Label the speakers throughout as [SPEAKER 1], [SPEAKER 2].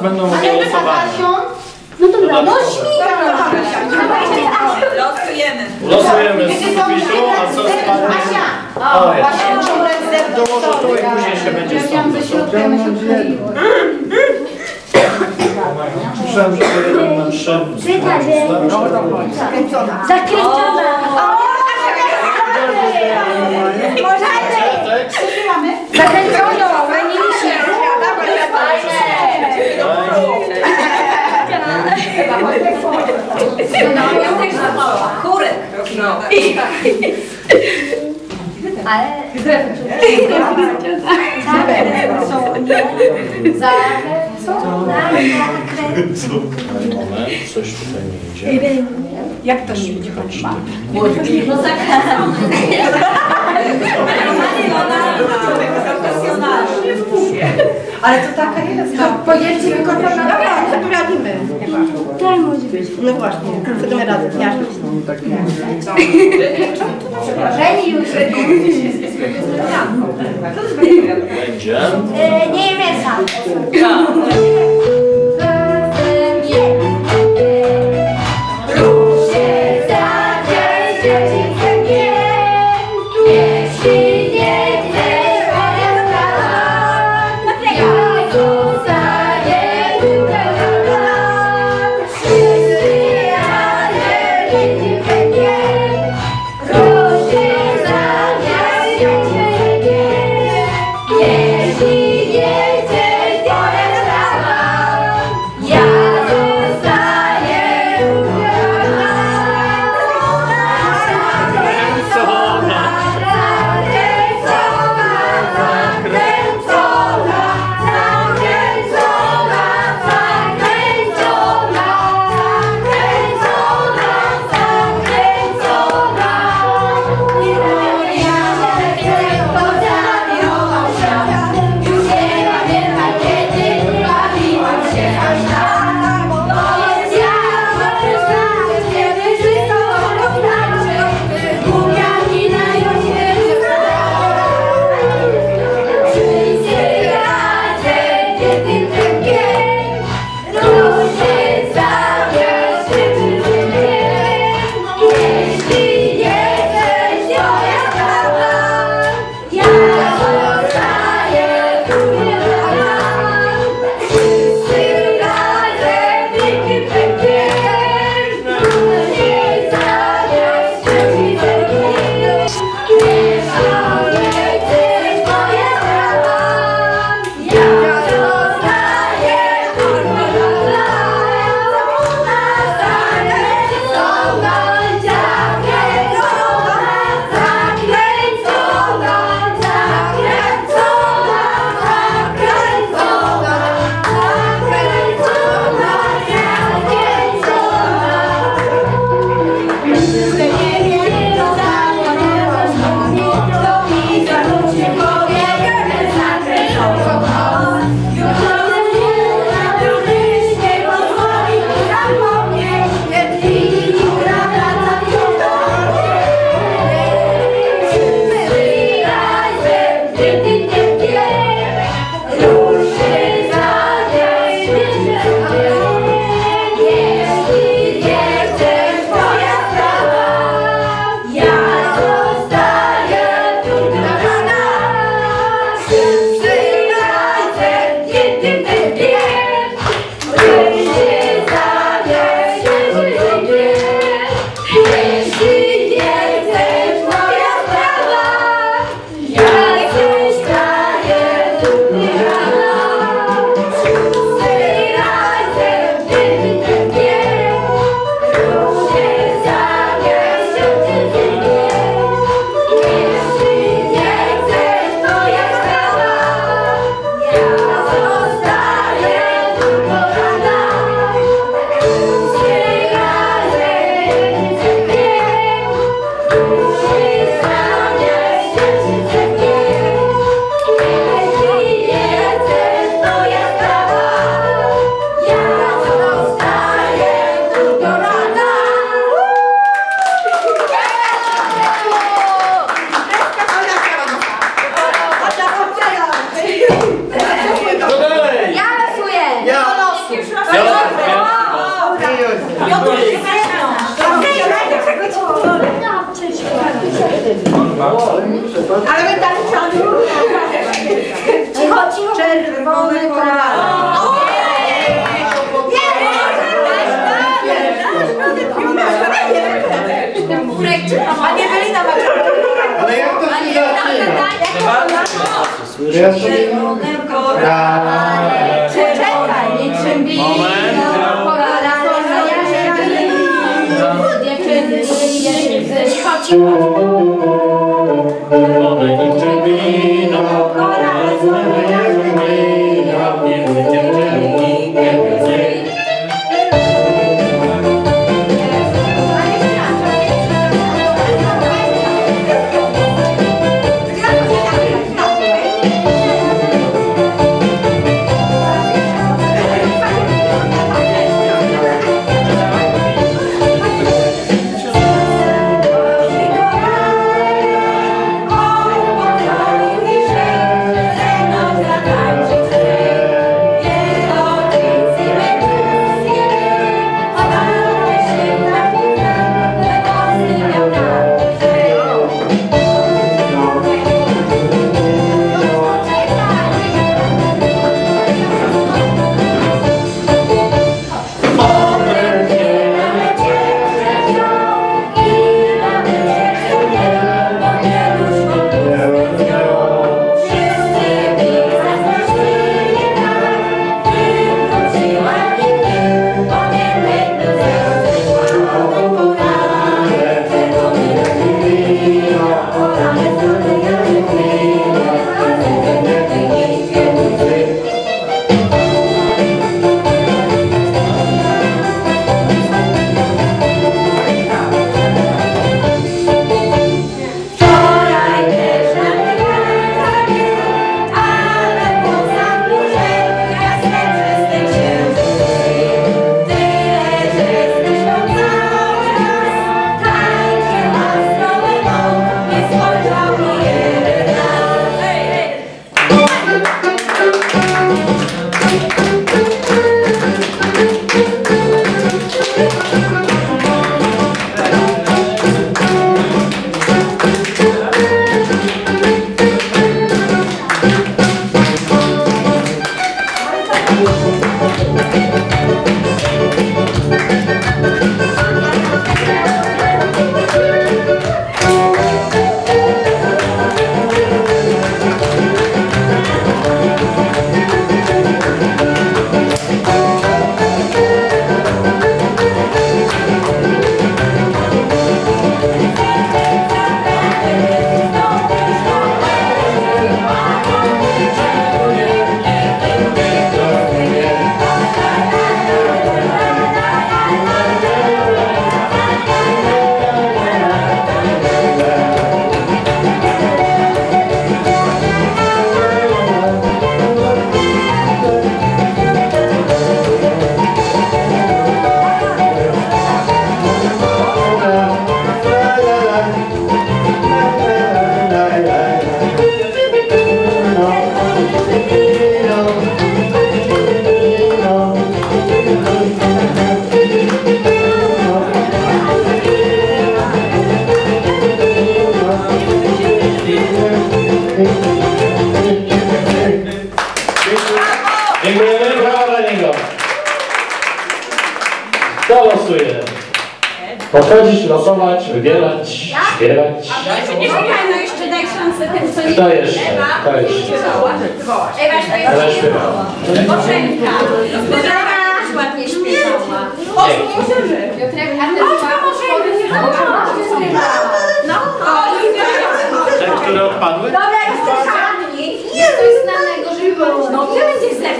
[SPEAKER 1] Zaraz będą głosowane.
[SPEAKER 2] No dobra, no
[SPEAKER 3] Losujemy.
[SPEAKER 1] Losujemy z sufitu, a co spadnie? O, jest.
[SPEAKER 4] Właśnie muszą brać z zewnątrz.
[SPEAKER 1] To może tu i później się będzie stąd Słyszałem, że to jeden na trzy.
[SPEAKER 2] Zakręcona. Zakręconą, fajniejsze.
[SPEAKER 1] Moment, coś tutaj nie idzie.
[SPEAKER 4] Jak to nie idzie? Ale to taka jest. No, pojedźcie wykopać na Dobra, no to radimy.
[SPEAKER 2] Tak może być.
[SPEAKER 4] No właśnie, co my razem, ja
[SPEAKER 2] Żeni już.
[SPEAKER 1] Będzie.
[SPEAKER 2] E, Ale my tak chciałam. Cicho. Czerwone korale. Pani Ewelina ma
[SPEAKER 1] Ale jak to się zaczyna? Ja sobie... Korale.
[SPEAKER 2] Czekaj, niczym
[SPEAKER 5] Thank you. Podchodzić, losować, wybierać, śpiewać.
[SPEAKER 3] No jeszcze daj szansę tym, co nie
[SPEAKER 5] Kto jeszcze? Kto jeszcze? Ewa śpiewa.
[SPEAKER 3] Bożenka. Też ładnie śpiewała.
[SPEAKER 4] Piotrek, a ty
[SPEAKER 3] No,
[SPEAKER 1] Te, które odpadły?
[SPEAKER 2] Dobra, jesteś
[SPEAKER 4] Coś znanego, żeby było.
[SPEAKER 3] no ty będziesz ze mną, chodź, chodź.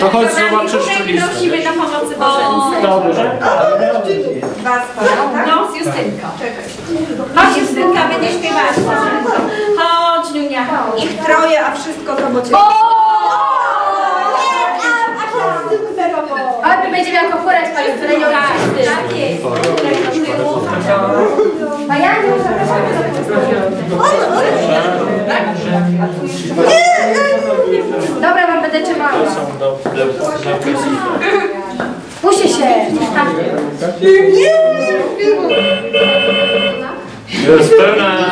[SPEAKER 1] To chodź zobaczysz listę.
[SPEAKER 3] prosimy na pomocy Bożence.
[SPEAKER 5] Dobrze.
[SPEAKER 2] Tak?
[SPEAKER 3] No, z Justynką. Chodź Justynka, będzie śpiewała z Bożenką. Chodź, Niunia.
[SPEAKER 2] Ich troje, a wszystko to bo cię.
[SPEAKER 4] A ty będzie miał kochoreczka, już tyle nie
[SPEAKER 3] Tak, tak jest.
[SPEAKER 4] A ja nie Dobra, wam będę trzymała. Puśćcie się.
[SPEAKER 1] To jest pełna